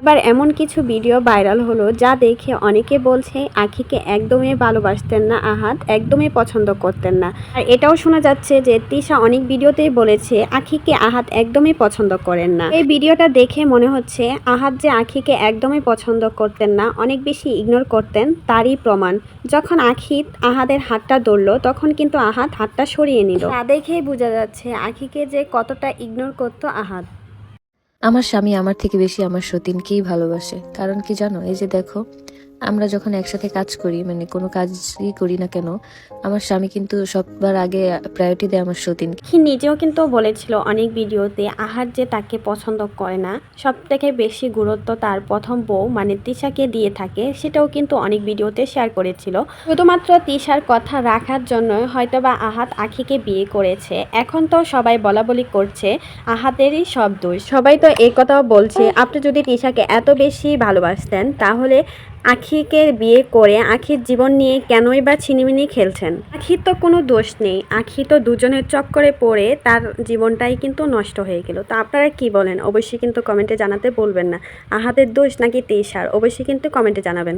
এবার এমন কিছু ভিডিও ভাইরাল হলো যা দেখে অনেকে বলছে, আখিকে একদমই ভালোবাসতেন না, আহাত একদমই পছন্দ করতেন না। আর এটাও শোনা যাচ্ছে যে তিশা অনেক ভিডিওতেই বলেছে, আখিকে আহাত একদমই পছন্দ করেন না। এই ভিডিওটা দেখে মনে হচ্ছে, আহাত যে আখিকে একদমই পছন্দ করতেন না, অনেক বেশি ইগনোর করতেন তারই প্রমাণ। যখন আখিত আহাদের হাতটা ধরলো, তখন কিন্তু আহাত হাতটা সরিয়ে নিল। তা দেখেই বোঝা যাচ্ছে, আখিকে যে কতটা ইগনোর করতো আহাত। আমার স্বামী আমার থেকে বেশি আমার সতীনকেই ভালোবাসে। কারণ কি জানো? এই যে দেখো আমরা যখন একসাথে কাজ করি মানে কোনো কাজই করি না কেন, আমার স্বামী কিন্তু সবার আগে প্রায়োরিটি দেয় আমার সতীন নিজেও কিন্তু বলেছিল অনেক ভিডিওতে, আহার যে তাকে পছন্দ করে না, সব থেকে বেশি গুরুত্ব তার প্রথম বউ মানে তিশাকে দিয়ে থাকে, সেটাও কিন্তু অনেক ভিডিওতে শেয়ার করেছিল। শুধুমাত্র তিশার কথা রাখার জন্য হয়তোবা আহাত আখিকে বিয়ে করেছে। এখন তো সবাই বলা বলি করছে, আহাতেরই সব দোষ। সবাই তো এই কথাও বলছে, আপনি যদি তিশাকে এত বেশি ভালোবাসতেন, তাহলে আখিকে বিয়ে করে আখির জীবন নিয়ে কেনই বা ছিনিমিনি খেলছেন? আখির তো কোনো দোষ নেই। আখি তো দুজনের চক্করে পড়ে তার জীবনটাই কিন্তু নষ্ট হয়ে গেল। তো আপনারা কি বলেন? অবশ্যই কিন্তু কমেন্টে জানাতে বলবেন না। আহাদের দোষ নাকি তেইশার অবশ্যই কিন্তু কমেন্টে জানাবেন।